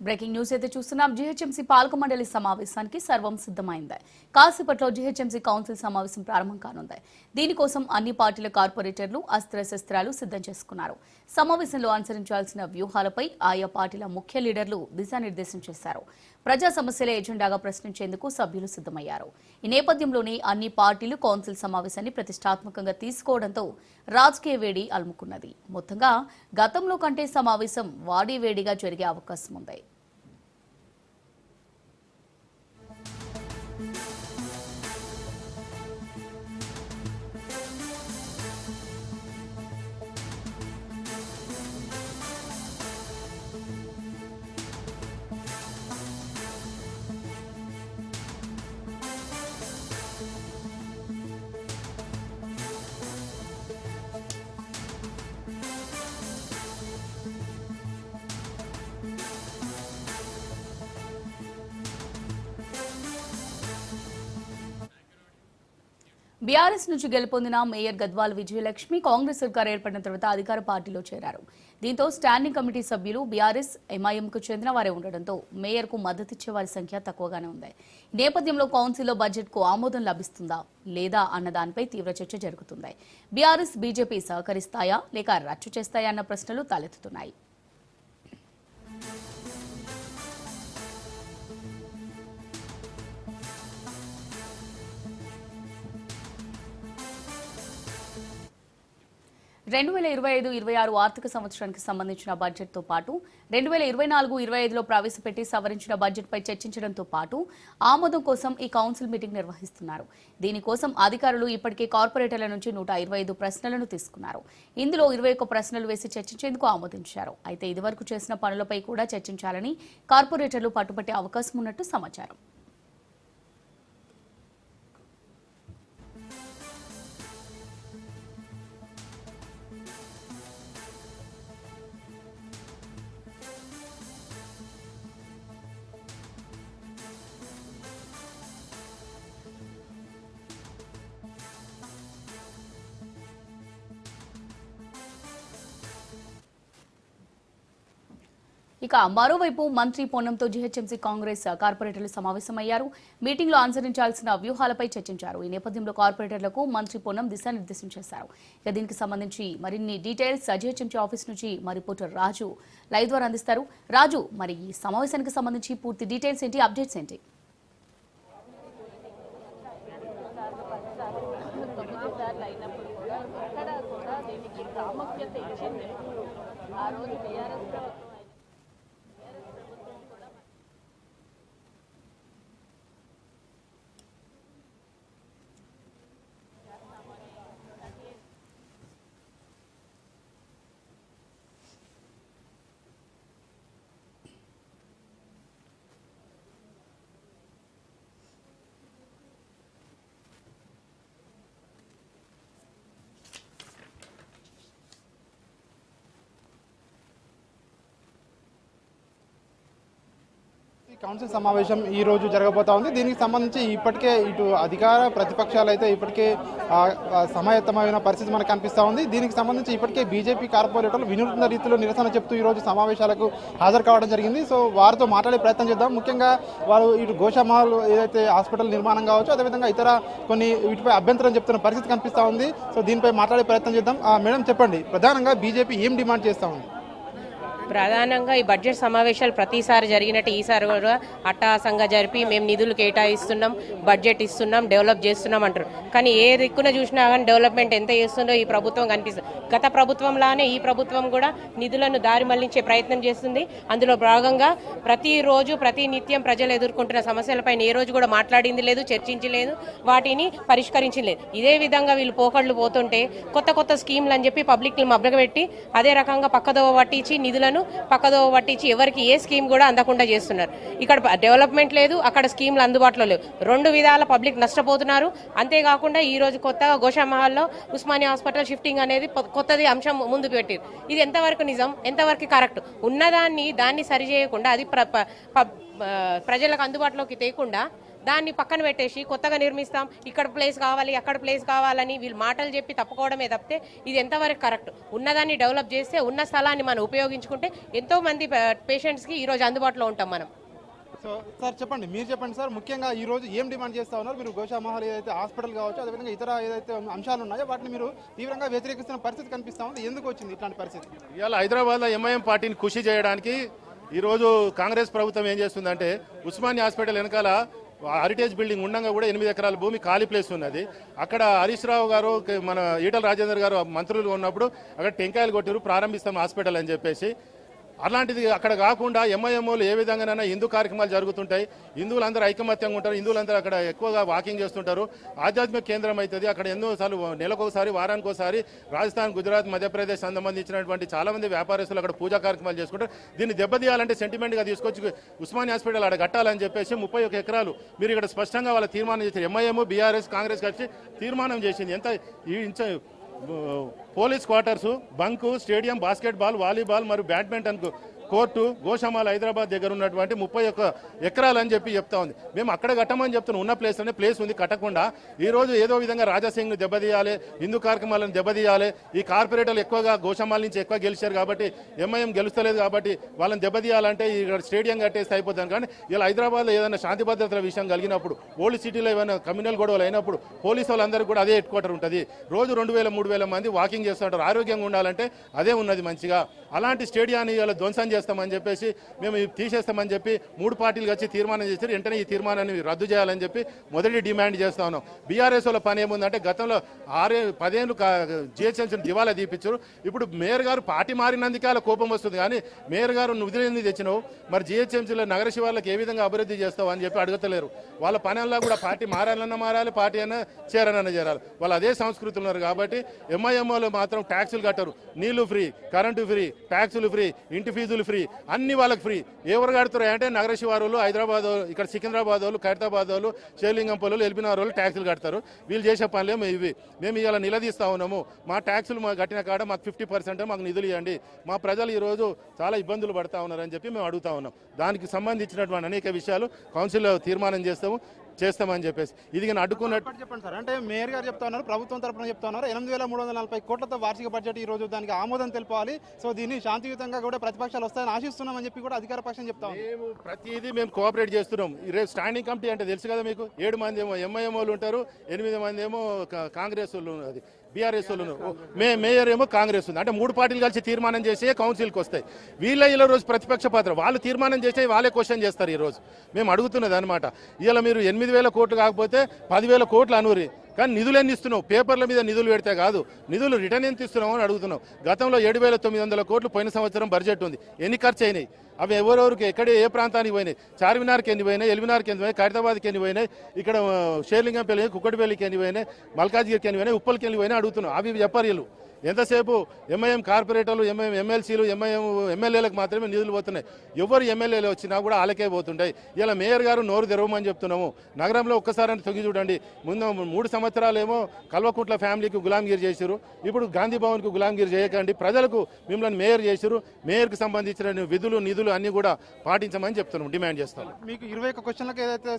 Breaking news అయితే చూస్తున్నాం. GHMC పాలక మండలి సమావేశానికి సర్వం సిద్ధమైంది. కాసేపట్లో జీహెచ్ఎంసీ కౌన్సిల్ సమావేశం ప్రారంభం కానుంది. దీనికోసం అన్ని పార్టీల కార్పొరేటర్లు అస్త్రశస్త్రాలు సిద్ధం చేసుకున్నారు. సమావేశంలో అనుసరించాల్సిన వ్యూహాలపై ఆయా పార్టీల ముఖ్య లీడర్లు దిశానిర్దేశం చేశారు. ప్రజా సమస్యల ఎజెండాగా ప్రశ్నించేందుకు సభ్యులు సిద్ధమయ్యారు. ఈ నేపథ్యంలోనే అన్ని పార్టీలు కౌన్సిల్ సమావేశాన్ని ప్రతిష్టాత్మకంగా తీసుకోవడంతో రాజకీయ వేడి అలుముకున్నది. మొత్తంగా గతంలో కంటే సమావేశం వాడి వేడిగా జరిగే అవకాశం ఉంది. బీఆర్ఎస్ నుంచి గెలుపొందిన మేయర్ గద్వాల్ విజయలక్ష్మి కాంగ్రెస్ సర్కార్ ఏర్పడిన తర్వాత అధికార పార్టీలో చేరారు. దీంతో స్టాండింగ్ కమిటీ సభ్యులు బీఆర్ఎస్ ఎంఐఎంకు చెందిన వారే ఉండడంతో మేయర్కు మద్దతిచ్చే వారి సంఖ్య తక్కువగానే ఉంది. నేపథ్యంలో కౌన్సిల్లో బడ్జెట్కు ఆమోదం లభిస్తుందా లేదా అన్న దానిపై తీవ్ర చర్చ జరుగుతుంది. బీఆర్ఎస్ బీజేపీ సహకరిస్తాయా లేక రచ్చు చేస్తాయా అన్న ప్రశ్నలు తలెత్తుతున్నాయి. రెండు వేల ఇరవై ఐదు ఇరవై ఆరు ఆర్థిక సంవత్సరానికి సంబంధించిన బడ్జెట్తో పాటు రెండు వేల ఇరవై నాలుగు ఇరవై ఐదులో ప్రవేశపెట్టి సవరించిన బడ్జెట్పై చర్చించడంతో పాటు ఆమోదం కోసం ఈ కౌన్సిల్ మీటింగ్ నిర్వహిస్తున్నారు. దీనికోసం అధికారులు ఇప్పటికే కార్పొరేటర్ల నుంచి నూట ఇరవై ఐదు ప్రశ్నలను తీసుకున్నారు. ఇందులో ఇరవై ఒక్క ప్రశ్నలు వేసి చర్చించేందుకు ఆమోదించారు. అయితే ఇదివరకు చేసిన పనులపై కూడా చర్చించాలని కార్పొరేటర్లు పట్టుబట్టే అవకాశం ఉన్నట్టు సమాచారం. ఇక మరోవైపు మంత్రి పొన్నంతో జీహెచ్ఎంసీ కాంగ్రెస్ కార్పొరేటర్లు సమావేశమయ్యారు. మీటింగ్లో అనుసరించాల్సిన వ్యూహాలపై చర్చించారు. ఈ నేపథ్యంలో కార్పొరేటర్లకు మంత్రి పొన్నం దిశానిర్దేశం చేశారు. ఇక దీనికి సంబంధించి మరిన్ని డీటెయిల్స్ జీహెచ్ఎంసీ ఆఫీస్ నుంచి మా రిపోర్టర్ రాజు లైవ్ ద్వారా అందిస్తారు. రాజు మరి ఈ సమావేశానికి సంబంధించి పూర్తి డీటెయిల్స్ ఏంటి అప్డేట్స్ ఏంటి? ప్రాముఖ్యత ఇచ్చింది. ఆ రోజు బీఆర్ఎస్ ప్రభుత్వం కౌన్సిల్ సమావేశం ఈ రోజు జరగబోతా ఉంది. దీనికి సంబంధించి ఇప్పటికే ఇటు అధికార ప్రతిపక్షాలు అయితే ఇప్పటికే సమాయత్తమైన పరిస్థితి మనకు కనిపిస్తూ ఉంది. దీనికి సంబంధించి ఇప్పటికే బీజేపీ కార్పొరేటర్లు వినూత్న రీతిలో నిరసన చెప్తూ ఈ రోజు సమావేశాలకు హాజరు కావడం జరిగింది. సో వారితో మాట్లాడే ప్రయత్నం చేద్దాం. ముఖ్యంగా వారు ఇటు గోషామహల్ ఏదైతే హాస్పిటల్ నిర్మాణం కావచ్చు అదేవిధంగా ఇతర కొన్ని వీటిపై అభ్యంతరం చెప్తున్న పరిస్థితి కనిపిస్తూ ఉంది. సో దీనిపై మాట్లాడే ప్రయత్నం చేద్దాం. మేడం చెప్పండి. ప్రధానంగా బీజేపీ ఏం డిమాండ్ చేస్తూ ఉంది? ప్రధానంగా ఈ బడ్జెట్ సమావేశాలు ప్రతిసారి జరిగినట్టు ఈసారి కూడా అట్టహాసంగా జరిపి మేము నిధులు కేటాయిస్తున్నాం బడ్జెట్ ఇస్తున్నాం డెవలప్ చేస్తున్నాం అంటారు. కానీ ఏ దిక్కున చూసినా కానీ డెవలప్మెంట్ ఎంత చేస్తుందో ఈ ప్రభుత్వం కనిపిస్తుంది. గత ప్రభుత్వంలానే ఈ ప్రభుత్వం కూడా నిధులను దారి మళ్ళించే ప్రయత్నం చేస్తుంది. అందులో భాగంగా ప్రతిరోజు ప్రతి నిత్యం ప్రజలు ఎదుర్కొంటున్న సమస్యలపైన ఏ రోజు కూడా మాట్లాడింది లేదు చర్చించలేదు వాటిని పరిష్కరించలేదు ఇదే విధంగా వీళ్ళు పోకళ్ళు పోతుంటే కొత్త కొత్త స్కీమ్లు అని చెప్పి పబ్లిక్ని మభ్రపెట్టి అదే రకంగా పక్కదోవ పట్టించి నిధులను పక్కదోవ పట్టించి ఎవరికి ఏ స్కీమ్ కూడా అందకుండా చేస్తున్నారు. ఇక్కడ డెవలప్మెంట్ లేదు అక్కడ స్కీమ్లు అందుబాటులో లేవు. రెండు విధాల పబ్లిక్ నష్టపోతున్నారు. అంతేకాకుండా ఈ రోజు కొత్తగా గోషామహల్లో ఉస్మానియా హాస్పిటల్ షిఫ్టింగ్ అనేది కొత్తది అంశం ముందు పెట్టారు. ఇది ఎంతవరకు నిజం? ఎంతవరకు కరెక్ట్? ఉన్నదాన్ని దాన్ని సరిచేయకుండా అది ప్ర- ప- ప్రజలకు అందుబాటులోకి తేకుండా దాన్ని పక్కన పెట్టేసి కొత్తగా నిర్మిస్తాం ఇక్కడ ప్లేస్ కావాలి అక్కడ ప్లేస్ కావాలని వీళ్ళు మాటలు చెప్పి తప్పుకోవడమే తప్పితే ఇది ఎంతవరకు కరెక్ట్? ఉన్నదాన్ని డెవలప్ చేస్తే ఉన్న స్థలాన్ని మనం ఉపయోగించుకుంటే ఎంతో మంది పేషెంట్స్కి ఈరోజు అందుబాటులో ఉంటాం మనం. సో సార్ చెప్పండి. మీరు చెప్పండి సార్ ముఖ్యంగా ఈ రోజు ఏం డిమాండ్ చేస్తా ఉన్నారు? మీరు గోషామహల్ ఏదైతే హాస్పిటల్ కావచ్చు అదేవిధంగా ఇతర ఏదైతే అంశాలు ఉన్నాయో వాటిని మీరు తీవ్రంగా వ్యతిరేకిస్తున్న పరిస్థితి కనిపిస్తా ఉంది. ఎందుకు వచ్చింది ఇట్లాంటి పరిస్థితి? ఇవాళ హైదరాబాద్లో ఎంఐఎం పార్టీని కృషి చేయడానికి ఈరోజు కాంగ్రెస్ ప్రభుత్వం ఏం చేస్తుందంటే ఉస్మానియా హాస్పిటల్ వెనకాల హెరిటేజ్ బిల్డింగ్ ఉండగా కూడా ఎనిమిది ఎకరాల భూమి ఖాళీ ప్లేస్ ఉన్నది. అక్కడ హరీష్ రావు గారు మన ఈటల రాజేందర్ గారు మంత్రులు ఉన్నప్పుడు అక్కడ టెంకాయలు కొట్టారు ప్రారంభిస్తాం హాస్పిటల్ అని చెప్పేసి. అలాంటిది అక్కడ కాకుండా ఎంఐఎంఓలు ఏ విధంగానైనా హిందూ కార్యక్రమాలు జరుగుతుంటాయి. హిందువులందరూ ఐకమత్యంగా ఉంటారు. హిందువులందరూ అక్కడ ఎక్కువగా వాకింగ్ చేస్తుంటారు. ఆధ్యాత్మిక కేంద్రం అవుతుంది అక్కడ ఎన్నోసార్లు నెలకొకసారి వారానికి ఒకసారి రాజస్థాన్ గుజరాత్ మధ్యప్రదేశ్ సంబంధించినటువంటి చాలామంది వ్యాపారస్తులు అక్కడ పూజా కార్యక్రమాలు చేసుకుంటారు. దీన్ని దెబ్బతీయాలంటే సెంటిమెంట్గా తీసుకొచ్చి ఉస్మాని హాస్పిటల్ అక్కడ కట్టాలని చెప్పేసి ముప్పై ఒక ఎకరాలు మీరు ఇక్కడ స్పష్టంగా వాళ్ళ తీర్మానం చేశారు. ఎంఐఎం బీఆర్ఎస్ కాంగ్రెస్ కలిసి తీర్మానం చేసింది. ఎంత ఈ పోలీస్ క్వార్టర్స్ బంకు స్టేడియం బాస్కెట్బాల్ వాలీబాల్ మరియు బ్యాడ్మింటన్ కోర్టు గోషమాల హైదరాబాద్ దగ్గర ఉన్నటువంటి ముప్పై ఒక్క ఎకరాలు అని చెప్పి చెప్తా ఉంది. మేము అక్కడ కట్టమని చెప్తున్నాం. ఉన్న ప్లేస్లోనే ప్లేస్ ఉంది. కట్టకుండా ఈ రోజు ఏదో విధంగా రాజాసింగ్ను దెబ్బతీయాలి హిందూ కార్యక్రమాలను దెబ్బతీయాలి. ఈ కార్పొరేటర్లు ఎక్కువగా గోషమాల నుంచి ఎక్కువ గెలిచారు కాబట్టి ఎంఐఎం గెలుస్తలేదు కాబట్టి వాళ్ళని దెబ్బతీయాలంటే ఇక్కడ స్టేడియం కట్టేస్తే అయిపోతాను కానీ ఇలా హైదరాబాద్లో ఏదైనా శాంతి భద్రతల విషయం కలిగినప్పుడు ఓల్డ్ సిటీలో ఏమైనా కమ్యూనల్ గొడవలు అయినప్పుడు పోలీసు వాళ్ళందరికీ కూడా అదే హెడ్ క్వార్టర్ ఉంటుంది. రోజు రెండు వేల మూడు వేల మంది వాకింగ్ చేస్తుంటారు. ఆరోగ్యంగా ఉండాలంటే అదే ఉన్నది మంచిగా. అలాంటి స్టేడియాన్ని ఇలా ధ్వంసం చేస్తామని చెప్పేసి మేము తీసేస్తామని చెప్పి మూడు పార్టీలు వచ్చి తీర్మానం చేశారు. వెంటనే ఈ తీర్మానాన్ని రద్దు చేయాలని చెప్పి మొదటి డిమాండ్ చేస్తా ఉన్నాం. బీఆర్ఎస్ వాళ్ళ పని ఏముందంటే గతంలో ఆరే పదేళ్ళు జిహెచ్ఎంసీని దివాలా తీపించారు ఇప్పుడు మేయర్ గారు పార్టీ మారినందుకే అలా కోపం వస్తుంది. కానీ మేయర్ గారు నువ్వు తెచ్చినావు? మరి జిహెచ్ఎంసీలో నగర శివార్లకు ఏ విధంగా అభివృద్ధి చేస్తావు అని చెప్పి అడుగుతలేరు. వాళ్ళ పనిలో కూడా పార్టీ మారాలన్నా మారాలి పార్టీ అయినా చేరాలన్నా చేరాలి. వాళ్ళు అదే సంస్కృతి ఉన్నారు కాబట్టి ఎంఐఎంఓలో మాత్రం ట్యాక్సులు కట్టరు. నీళ్ళు ఫ్రీ కరెంటు ఫ్రీ ట్యాక్సులు ఫ్రీ ఇంటి ఫీజులు ఫ్రీ అన్ని వాళ్ళకి ఫ్రీ. ఎవరు కడుతున్నారు అంటే నగర శివారులు హైదరాబాద్ ఇక్కడ సికింద్రాబాద్ వాళ్ళు ఖైరతాబాద్ వాళ్ళు షేలింగం పనులు ఎల్బినార్ వాళ్ళు ట్యాక్సులు కడతారు. వీళ్ళు చేసే పనులేమో ఇవి. మేము ఇలా నిలదీస్తా ఉన్నాము. మా ట్యాక్సులు మా కట్టిన కాడ మాకు ఫిఫ్టీ పర్సెంట్ మాకు నిధులు ఇవ్వండి. మా ప్రజలు ఈరోజు చాలా ఇబ్బందులు పడతా ఉన్నారని చెప్పి మేము అడుగుతా ఉన్నాం. దానికి సంబంధించినటువంటి అనేక విషయాలు కౌన్సిల్లో తీర్మానం చేస్తాము. చేస్తామని చెప్పేసి. ఇది కానీ అడ్డుకున్నట్టు చెప్పండి సార్. అంటే మేయర్ గారు చెప్తా ఉన్నారు ప్రభుత్వం తరపున చెప్తా ఉన్నారు ఎనిమిది వేల మూడు వందల నలభై కోట్లతో వార్షిక బడ్జెట్ ఈ రోజు దానికి ఆమోదం తెలపాలి. సో దీన్ని శాంతియుతంగా కూడా ప్రతిపక్షాలు వస్తాయని ఆశిస్తున్నామని చెప్పి కూడా అధికార పక్షం చెప్తా మేము ప్రతిదీ మేము కోఆపరేట్ చేస్తున్నాం. రేపు స్టాండింగ్ కమిటీ అంటే తెలుసు కదా మీకు ఏడు మంది ఏమో ఎంఐఎం వాళ్ళు ఉంటారు ఎనిమిది మంది ఏమో కాంగ్రెస్ వాళ్ళు అది బీఆర్ఎస్ వాళ్ళు మే మేయర్ ఏమో కాంగ్రెస్ ఉంది. అంటే మూడు పార్టీలు కలిసి తీర్మానం చేసి కౌన్సిల్కి వస్తాయి. వీళ్ళ ఇలా రోజు ప్రతిపక్ష పాత్ర. వాళ్ళు తీర్మానం చేసే వాళ్ళే క్వశ్చన్ చేస్తారు ఈ రోజు మేము అడుగుతున్నది అనమాట ఇలా మీరు ఎనిమిది వేల కోట్లు కాకపోతే పదివేల కోట్లు అనురి కానీ నిధులు ఎన్ని ఇస్తున్నావు? పేపర్ల మీద నిధులు పెడితే కాదు. నిధులు రిటర్న్ ఎంత ఇస్తున్నావు అని అడుగుతున్నావు. గతంలో ఏడు వేల తొమ్మిది వందల కోట్లు పోయిన సంవత్సరం బడ్జెట్ ఉంది. ఎన్ని ఖర్చు అయినాయి? అవి ఎవరెవరికి ఎక్కడ ఏ ప్రాంతానికి పోయినాయి? చార్మినార్కి ఎన్ని పోయినాయి? ఎల్మినార్కి ఎన్ని పోయినాయి? ఖైరతాబాద్కి ఎన్ని పోయినాయి? ఇక్కడ షేర్లింగంపల్లి కుక్కటిపల్లికి ఎన్ని పోయినాయి? మల్కాజ్గిరికి ఎన్ని పోయినాయి? ఉప్పల్కి ఎన్ని పోయినాయి? అడుగుతున్నావు. అవి చెప్పారు వీళ్ళు. ఎంతసేపు ఎంఐఎం కార్పొరేటర్లు ఎంఐఎం ఎమ్మెల్సీలు ఎంఐఎం ఎమ్మెల్యేలకు మాత్రమే నిధులు పోతున్నాయి. ఎవరు ఎమ్మెల్యేలు వచ్చినా కూడా వాళ్ళకే పోతుంటాయి. ఇలా మేయర్ గారు నోరు తెరవమని చెప్తున్నాము. నగరంలో ఒక్కసారి తొగి చూడండి. ముందు మూడు సంవత్సరాలు ఏమో కల్వకుంట్ల ఫ్యామిలీకి గులాంగిరి చేశారు. ఇప్పుడు గాంధీ భవన్కు గులాంగిరి చేయకండి. ప్రజలకు మిమ్మల్ని మేయర్ చేశారు. మేయర్కి సంబంధించిన విధులు నిధులు అన్ని కూడా పాటించమని చెప్తున్నాం డిమాండ్ చేస్తాం మీకు ఇరవై ఒక్క క్వశ్చన్లకు ఏదైతే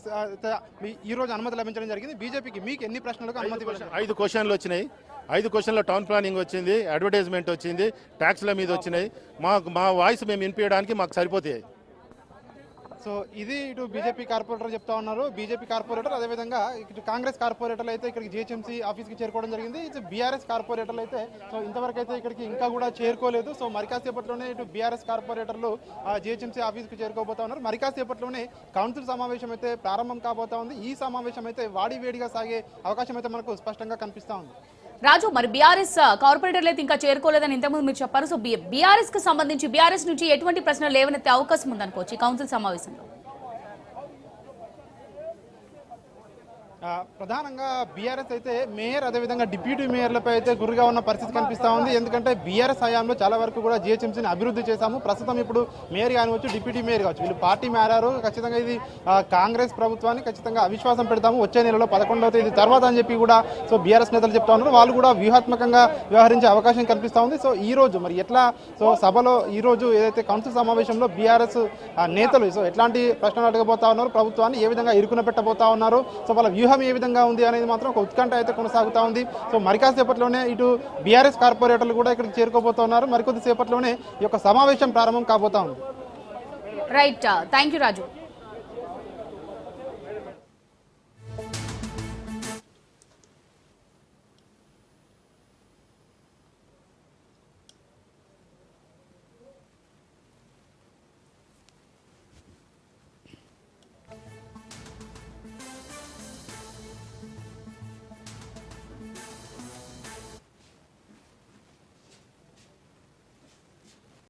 ఈ రోజు అనుమతి లభించడం జరిగింది బీజేపీకి మీకు ఎన్ని ప్రశ్నలకు అనుమతి ఐదు క్వశ్చన్లు వచ్చినాయి. ఐదు క్వశ్చన్లో టౌన్ ప్లానింగ్ వచ్చింది అడ్వర్టైజ్మెంట్ వచ్చింది ట్యాక్స్ల మీద వచ్చినాయి. మాకు మా వాయిస్ మేము వినిపించడానికి మాకు సరిపోతాయి. సో ఇది ఇటు బీజేపీ కార్పొరేటర్ చెప్తా ఉన్నారు. బీజేపీ కార్పొరేటర్ అదేవిధంగా ఇటు కాంగ్రెస్ కార్పొరేటర్లు అయితే ఇక్కడికి జిహెచ్ఎంసీ ఆఫీస్కి చేరుకోవడం జరిగింది. ఇటు బీఆర్ఎస్ కార్పొరేటర్లు అయితే సో ఇంతవరకు అయితే ఇక్కడికి ఇంకా కూడా చేరుకోలేదు. సో మరికాసేపట్లోనే ఇటు బీఆర్ఎస్ కార్పొరేటర్లు జిహెచ్ఎంసీ ఆఫీస్కి చేరుకోబోతా ఉన్నారు. మరికాసేపట్లోనే కౌన్సిల్ సమావేశం అయితే ప్రారంభం కాబోతా ఉంది. ఈ సమావేశం అయితే వాడి వేడిగా సాగే అవకాశం అయితే మనకు స్పష్టంగా కనిపిస్తూ ఉంది. రాజు మరి బీఆర్ఎస్ కార్పొరేటర్లు అయితే ఇంకా చేరుకోలేదని ఇంతకుముందు మీరు చెప్పారు. సో బీఆర్ఎస్కి సంబంధించి బీఆర్ఎస్ నుంచి ఎటువంటి ప్రశ్నలు లేవనెత్తే అవకాశం ఉందనుకోవచ్చు ఈ కౌన్సిల్ సమావేశంలో? ప్రధానంగా బీఆర్ఎస్ అయితే మేయర్ అదేవిధంగా డిప్యూటీ మేయర్లపై అయితే గురిగా ఉన్న పరిస్థితి కనిపిస్తూ ఉంది. ఎందుకంటే బీఆర్ఎస్ హయాంలో చాలా వరకు కూడా జిహెచ్ఎంసీని అభివృద్ధి చేశాము. ప్రస్తుతం ఇప్పుడు మేయర్ కానివచ్చు డిప్యూటీ మేయర్ కావచ్చు. వీళ్ళు పార్టీ మారారు. ఖచ్చితంగా ఇది కాంగ్రెస్ ప్రభుత్వాన్ని ఖచ్చితంగా అవిశ్వాసం పెడతాము. వచ్చే నెలలో పదకొండవ తేదీ తర్వాత అని చెప్పి కూడా సో బీఆర్ఎస్ నేతలు చెప్తా ఉన్నారు. వాళ్ళు కూడా వ్యూహాత్మకంగా వ్యవహరించే అవకాశం కనిపిస్తూ ఉంది. సో ఈ రోజు మరి ఎట్లా సో సభలో ఈ రోజు ఏదైతే కౌన్సిల్ సమావేశంలో బీఆర్ఎస్ నేతలు సో ఎట్లాంటి ప్రశ్నలు అడగబోతా ఉన్నారు? ప్రభుత్వాన్ని ఏ విధంగా ఇరుకున పెట్టబోతా ఉన్నారు? సో వాళ్ళ వ్యూహ ఏ విధంగా ఉంది అనేది మాత్రం ఒక ఉత్కంఠ అయితే కొనసాగుతూ ఉంది. సో మరి కాసేపట్లోనే ఇటు బీఆర్ఎస్ కార్పొరేటర్లు కూడా ఇక్కడికి చేరుకోబోతున్నారు. మరికొద్దిసేపట్లోనే మరికొద్ది సేపట్లోనే ఈ యొక్క సమావేశం ప్రారంభం కాబోతా ఉంది. Right thank you Raju